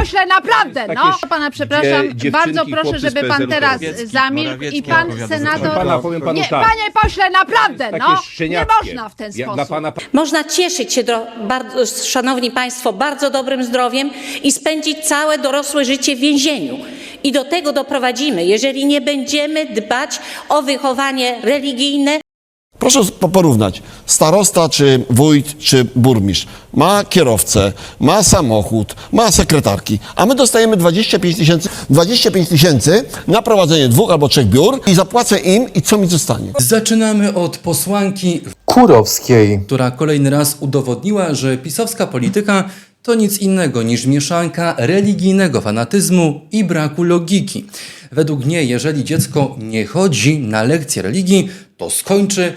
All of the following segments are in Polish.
pośle, naprawdę, no. Takie Pana przepraszam, bardzo proszę, chłopcy z żeby pan PSL-u teraz Morawiecki, zamilkł i Morawiecki pan opowiada senator... Pana, powiem panu Nie, tak. panie pośle, naprawdę, Takie no. Nie szczeniackie. można w ten Ja, sposób. dla pana Można cieszyć się, do, bardzo, szanowni państwo, bardzo dobrym zdrowiem i spędzić całe dorosłe życie w więzieniu. I do tego doprowadzimy, jeżeli nie będziemy dbać o wychowanie religijne, Proszę po- porównać. Starosta, czy wójt, czy burmistrz ma kierowcę, ma samochód, ma sekretarki, a my dostajemy 25 tysięcy 25 tysięcy na prowadzenie dwóch albo trzech biur i zapłacę im i co mi zostanie? Zaczynamy od posłanki, Kurowskiej. która kolejny raz udowodniła, że pisowska polityka to nic innego niż mieszanka religijnego fanatyzmu i braku logiki. Według niej, jeżeli dziecko nie chodzi na lekcje religii, to skończy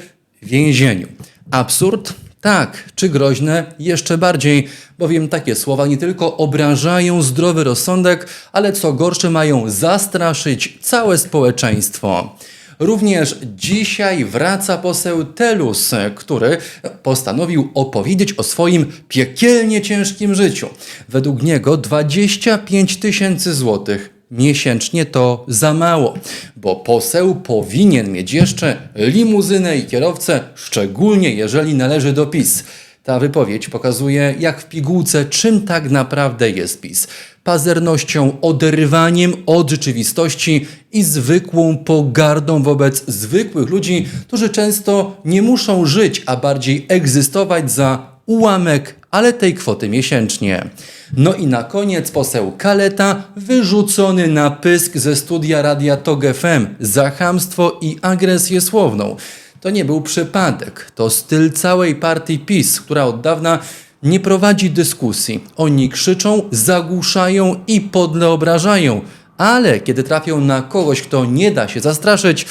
więzieniu. Absurd? Tak, czy groźne? Jeszcze bardziej, bowiem takie słowa nie tylko obrażają zdrowy rozsądek, ale co gorsze mają zastraszyć całe społeczeństwo. Również dzisiaj wraca poseł Telus, który postanowił opowiedzieć o swoim piekielnie ciężkim życiu. Według niego 25 tysięcy złotych miesięcznie to za mało, bo poseł powinien mieć jeszcze limuzynę i kierowcę, szczególnie jeżeli należy do PiS. Ta wypowiedź pokazuje, jak w pigułce, czym tak naprawdę jest PiS. Pazernością, oderwaniem od rzeczywistości i zwykłą pogardą wobec zwykłych ludzi, którzy często nie muszą żyć, a bardziej egzystować za ułamek, ale tej kwoty miesięcznie. No i na koniec poseł Kaleta wyrzucony na pysk ze studia Radia TOG FM za chamstwo i agresję słowną. To nie był przypadek, to styl całej partii PiS, która od dawna nie prowadzi dyskusji. Oni krzyczą, zagłuszają i podle obrażają, ale kiedy trafią na kogoś, kto nie da się zastraszyć,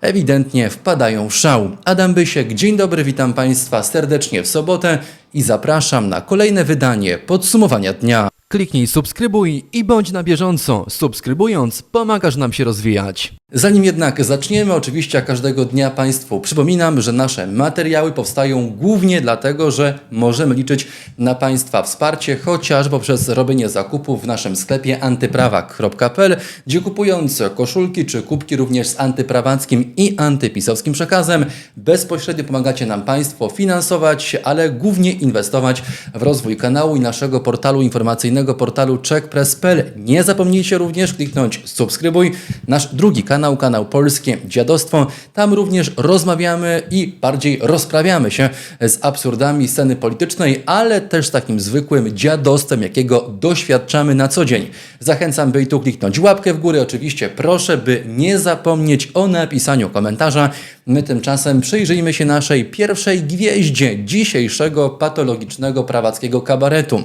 ewidentnie wpadają w szał. Adam Bysiek, dzień dobry, witam Państwa serdecznie w sobotę i zapraszam na kolejne wydanie podsumowania dnia. Kliknij subskrybuj i bądź na bieżąco. Subskrybując, pomagasz nam się rozwijać. Zanim jednak zaczniemy, oczywiście każdego dnia Państwu przypominam, że nasze materiały powstają głównie dlatego, że możemy liczyć na Państwa wsparcie, chociaż poprzez robienie zakupów w naszym sklepie antyprawak.pl, gdzie kupując koszulki czy kubki również z antyprawackim i antypisowskim przekazem, bezpośrednio pomagacie nam Państwo finansować, ale głównie inwestować w rozwój kanału i naszego portalu informacyjnego, portalu checkpress.pl. Nie zapomnijcie również kliknąć subskrybuj nasz drugi kanał, kanał Polskie Dziadostwo. Tam również rozmawiamy i bardziej rozprawiamy się z absurdami sceny politycznej, ale też takim zwykłym dziadostwem, jakiego doświadczamy na co dzień. Zachęcam, by i tu kliknąć łapkę w górę. Oczywiście proszę, by nie zapomnieć o napisaniu komentarza. My tymczasem przyjrzyjmy się naszej pierwszej gwieździe dzisiejszego patologicznego prawackiego kabaretu.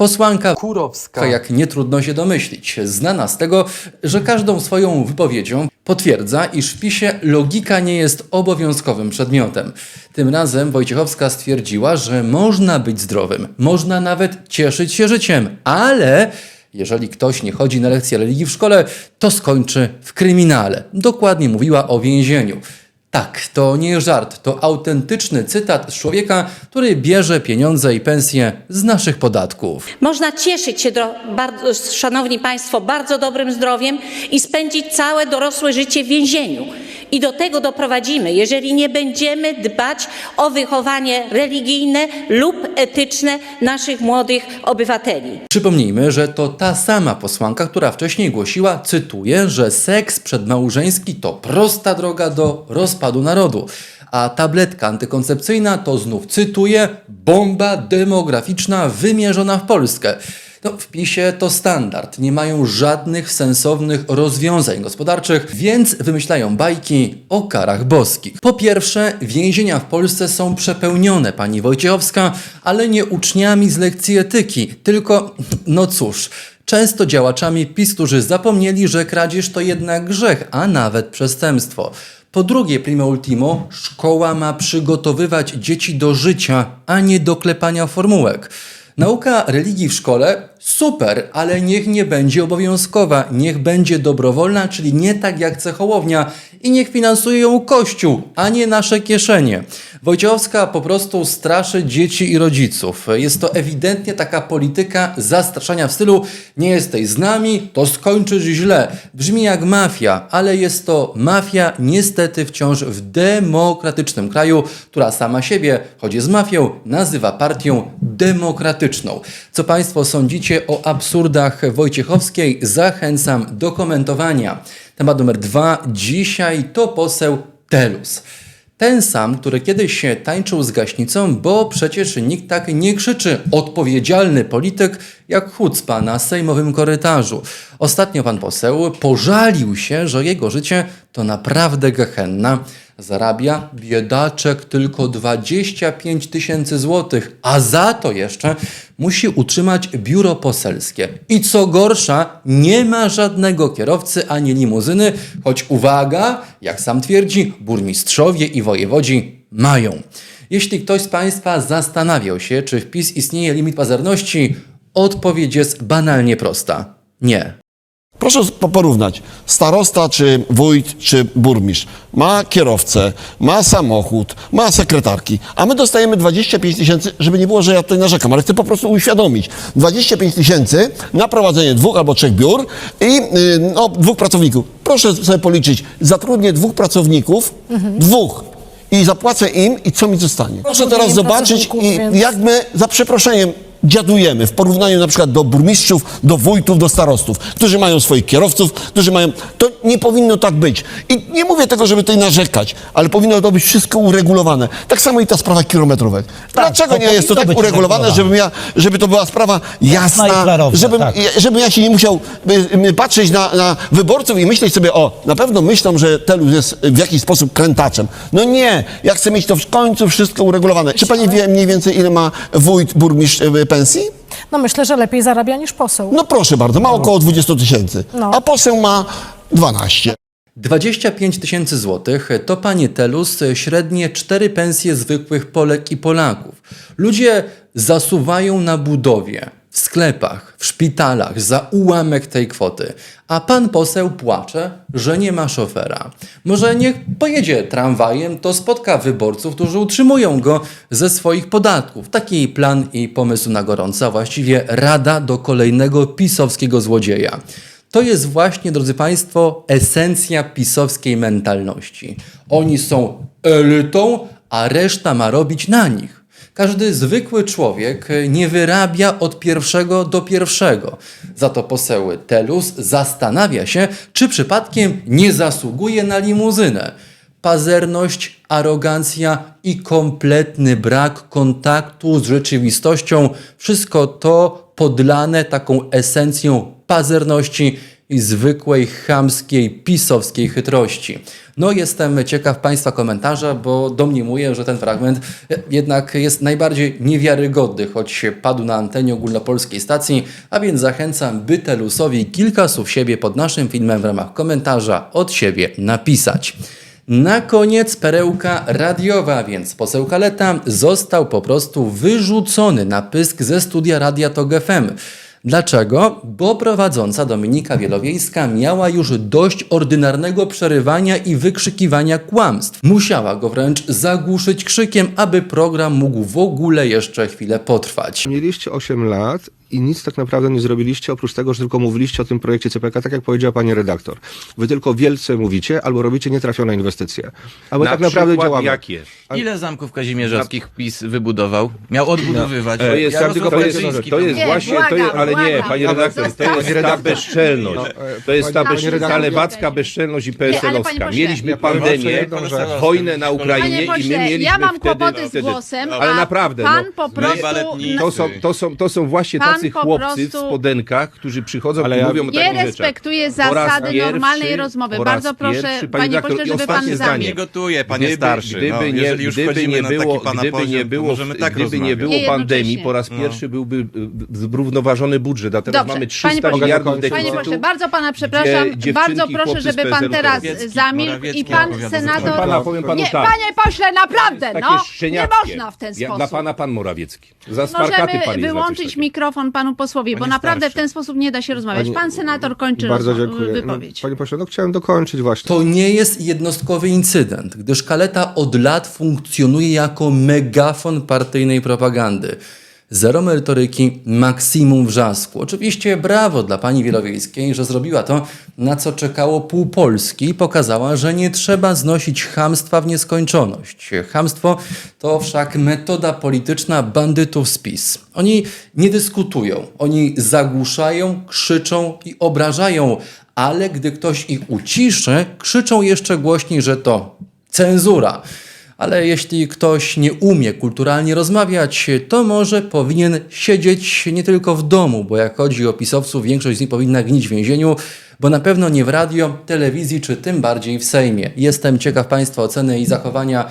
Posłanka Kurowska. jak nie trudno się domyślić, znana z tego, że każdą swoją wypowiedzią potwierdza, iż w PiSie logika nie jest obowiązkowym przedmiotem. Tym razem Wojciechowska stwierdziła, że można być zdrowym, można nawet cieszyć się życiem, ale jeżeli ktoś nie chodzi na lekcje religii w szkole, to skończy w kryminale. Dokładnie mówiła o więzieniu. Tak, to nie żart, to autentyczny cytat z człowieka, który bierze pieniądze i pensje z naszych podatków. można cieszyć się, do, bardzo, szanowni państwo, bardzo dobrym zdrowiem i spędzić całe dorosłe życie w więzieniu. I do tego doprowadzimy, jeżeli nie będziemy dbać o wychowanie religijne lub etyczne naszych młodych obywateli. Przypomnijmy, że to ta sama posłanka, która wcześniej głosiła, cytuję, że seks przedmałżeński to prosta droga do rozpadu narodu. A tabletka antykoncepcyjna to znów cytuję, bomba demograficzna wymierzona w Polskę. No, w PiSie to standard. Nie mają żadnych sensownych rozwiązań gospodarczych, więc wymyślają bajki o karach boskich. Po pierwsze, więzienia w Polsce są przepełnione, pani Wojciechowska, ale nie uczniami z lekcji etyki, tylko, no cóż, często działaczami PiS, którzy zapomnieli, że kradzież to jednak grzech, a nawet przestępstwo. Po drugie, primo ultimo, szkoła ma przygotowywać dzieci do życia, a nie do klepania formułek. Nauka religii w szkole super, ale niech nie będzie obowiązkowa, niech będzie dobrowolna, czyli nie tak jak Cechołownia i niech finansuje ją Kościół, a nie nasze kieszenie. Wojciechowska po prostu straszy dzieci i rodziców. Jest to ewidentnie taka polityka zastraszania w stylu nie jesteś z nami, to skończysz źle. Brzmi jak mafia, ale jest to mafia niestety wciąż w demokratycznym kraju, która sama siebie, choć jest mafią, nazywa partią demokratyczną. Co Państwo sądzicie o absurdach Wojciechowskiej? Zachęcam do komentowania. Temat numer dwa. Dzisiaj to poseł Telus. Ten sam, który kiedyś się tańczył z gaśnicą, bo przecież nikt tak nie krzyczy odpowiedzialny polityk jak chucpa na sejmowym korytarzu. Ostatnio pan poseł pożalił się, że jego życie to naprawdę gehenna. Zarabia biedaczek tylko 25 tysięcy złotych, a za to jeszcze musi utrzymać biuro poselskie. I co gorsza, nie ma żadnego kierowcy ani limuzyny, choć uwaga, jak sam twierdzi, burmistrzowie i wojewodzi mają. Jeśli ktoś z Państwa zastanawiał się, czy w PiS istnieje limit pazerności, odpowiedź jest banalnie prosta. Nie. Proszę po- porównać. Starosta, czy wójt, czy burmistrz ma kierowcę, ma samochód, ma sekretarki, a my dostajemy 25 tysięcy, żeby nie było, że ja tutaj narzekam, ale chcę po prostu uświadomić. 25 tysięcy na prowadzenie dwóch albo trzech biur i yy, no, dwóch pracowników. Proszę sobie policzyć. Zatrudnię dwóch pracowników, dwóch. I zapłacę im i co mi zostanie? Proszę teraz zobaczyć, i jak my, za przeproszeniem, dziadujemy w porównaniu na przykład do burmistrzów, do wójtów, do starostów, którzy mają swoich kierowców, którzy mają... To nie powinno tak być. I nie mówię tego, żeby tutaj narzekać, ale powinno to być wszystko uregulowane. Tak samo i ta sprawa kilometrówek. Dlaczego to nie jest to powinno tak być uregulowane, żebym ja, żeby to była sprawa jasna, i klarowna, żebym, tak. ja- żebym ja się nie musiał y, y, patrzeć na, na wyborców i myśleć sobie, o, na pewno myślą, że Telus jest w jakiś sposób krętaczem. No nie, ja chcę mieć to w końcu wszystko uregulowane. Czy pani wie mniej więcej, ile ma wójt, burmistrz y, pensji? No myślę, że lepiej zarabia niż poseł. No proszę bardzo, ma około 20 tysięcy, No. a poseł ma 12. 25 tysięcy złotych to panie Telus średnie cztery pensje zwykłych Polek i Polaków. Ludzie zasuwają na budowie, w sklepach, w szpitalach za ułamek tej kwoty, a pan poseł płacze, że nie ma szofera. Może niech pojedzie tramwajem, to spotka wyborców, którzy utrzymują go ze swoich podatków. Taki plan i pomysł na gorąco, a właściwie rada do kolejnego pisowskiego złodzieja. To jest właśnie, drodzy Państwo, esencja pisowskiej mentalności. Oni są elitą, a reszta ma robić na nich. Każdy zwykły człowiek nie wyrabia od pierwszego do pierwszego. Za to poseł Telus zastanawia się, czy przypadkiem nie zasługuje na limuzynę. Pazerność, arogancja i kompletny brak kontaktu z rzeczywistością wszystko to podlane taką esencją pazerności i zwykłej chamskiej, pisowskiej chytrości. No jestem ciekaw Państwa komentarza, bo domniemuję, że ten fragment jednak jest najbardziej niewiarygodny, choć padł na antenie ogólnopolskiej stacji, a więc zachęcam, by Telusowi kilka słów siebie pod naszym filmem w ramach komentarza od siebie napisać. Na koniec perełka radiowa, więc poseł Kaleta został po prostu wyrzucony na pysk ze studia Radia Tok FM. Dlaczego? Bo prowadząca Dominika Wielowiejska miała już dość ordynarnego przerywania i wykrzykiwania kłamstw. Musiała go wręcz zagłuszyć krzykiem, aby program mógł w ogóle jeszcze chwilę potrwać. Mieliście 8 lat i nic tak naprawdę nie zrobiliście, oprócz tego, że tylko mówiliście o tym projekcie CPK, tak jak powiedziała pani redaktor. Wy tylko wielce mówicie, albo robicie nietrafione inwestycje. A my Na tak naprawdę działamy. jakie? Ile zamków kazimierzowskich PiS wybudował? Miał odbudowywać. To jest, ja tylko powiem, Kaczyński to jest Nie, właśnie, to jest, błagam, ale nie, błagam. panie redaktor, to jest ta bezczelność. No, To jest ta, Pani bez, ta lewacka bezczelność i PSL-owska. Mieliśmy pandemię, wojnę na Ukrainie i my mieliśmy ja mam wtedy, kłopoty z głosem, ale naprawdę, pan no, po prostu... to są, to, są, to są właśnie Pan tacy chłopcy w prostu spodenkach, którzy przychodzą Ale i ja- mówią o Nie takich rzeczach. respektuje Po raz zasady pierwszy- normalnej rozmowy. Bardzo proszę, pierwszy, panie redaktor, pośle, żeby pan zamilkł. Nie gotuje, panie Gdyby, starszy. gdyby, no, nie, jeżeli już gdyby nie na było, taki pana gdyby poziom, nie było, tak gdyby nie było Nie pandemii, po raz No. pierwszy byłby y, zrównoważony budżet, a teraz Dobrze, mamy panie 300 pośle, miliardów Panie pośle, bardzo pana przepraszam. Bardzo proszę, żeby pan teraz zamilkł i pan senator... Pana powiem panu nie, tak. panie pośle, naprawdę, no. Nie można w ten sposób. dla pana pan Morawiecki. Za pan Możemy coś wyłączyć mikrofon mikrofon panu posłowi, bo naprawdę starszy. w ten sposób nie da się rozmawiać. Pani- Pan senator kończy Bardzo dziękuję. No, wypowiedź. panie pośle, no chciałem dokończyć właśnie. To nie jest jednostkowy incydent, gdyż Kaleta od lat funkcjonuje jako megafon partyjnej propagandy. Zero merytoryki, maksimum wrzasku. Oczywiście brawo dla pani Wielowiejskiej, że zrobiła to, na co czekało pół Polski i pokazała, że nie trzeba znosić chamstwa w nieskończoność. Chamstwo to wszak metoda polityczna bandytów z PiS. Oni nie dyskutują, oni zagłuszają, krzyczą i obrażają, ale gdy ktoś ich uciszy, krzyczą jeszcze głośniej, że to cenzura. Ale jeśli ktoś nie umie kulturalnie rozmawiać, to może powinien siedzieć nie tylko w domu, bo jak chodzi o pisowców, większość z nich powinna gnić w więzieniu, bo na pewno nie w radio, telewizji czy tym bardziej w Sejmie. Jestem ciekaw Państwa oceny i zachowania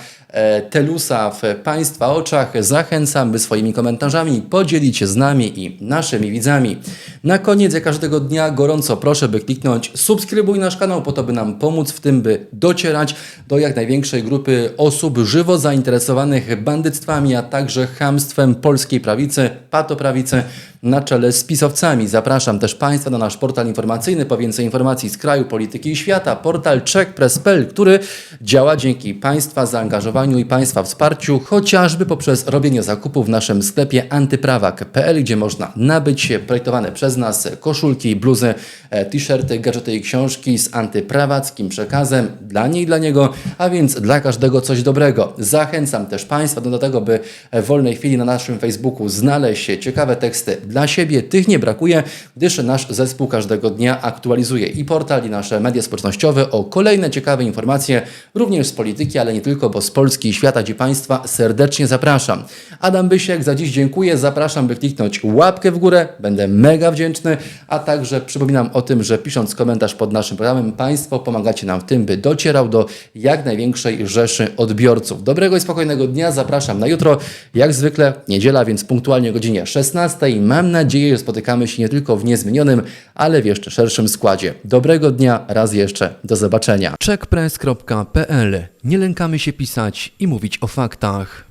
Telusa w Państwa oczach. Zachęcam, by swoimi komentarzami podzielić się z nami i naszymi widzami. Na koniec jak każdego dnia gorąco proszę, by kliknąć subskrybuj nasz kanał po to, by nam pomóc w tym, by docierać do jak największej grupy osób żywo zainteresowanych bandyctwami, a także chamstwem polskiej prawicy, patoprawicy na czele z pisowcami. Zapraszam też Państwa na nasz portal informacyjny po więcej informacji z kraju, polityki i świata, portal czekpress.pl, który działa dzięki Państwa zaangażowaniu i Państwa wsparciu, chociażby poprzez robienie zakupów w naszym sklepie antyprawak.pl, gdzie można nabyć projektowane przez nas koszulki, bluzy, e, t-shirty, gadżety i książki z antyprawackim przekazem dla niej i dla niego, a więc dla każdego coś dobrego. Zachęcam też Państwa do tego, by w wolnej chwili na naszym Facebooku znaleźć ciekawe teksty dla siebie. Tych nie brakuje, gdyż nasz zespół każdego dnia aktualizuje i portal, i nasze media społecznościowe o kolejne ciekawe informacje, również z polityki, ale nie tylko, bo z Polski i świata, gdzie Państwa serdecznie zapraszam. Adam Bysiek, za dziś dziękuję. Zapraszam, by kliknąć łapkę w górę. Będę mega wdzięczny, a także przypominam o tym, że pisząc komentarz pod naszym programem, Państwo pomagacie nam w tym, by docierał do jak największej rzeszy odbiorców. Dobrego i spokojnego dnia. Zapraszam na jutro. Jak zwykle niedziela, więc punktualnie o godzinie 16. Mam nadzieję, że spotykamy się nie tylko w niezmienionym, ale w jeszcze szerszym składzie. Dobrego dnia, raz jeszcze. Do zobaczenia. Checkpress.pl. Nie lękamy się pisać i mówić o faktach.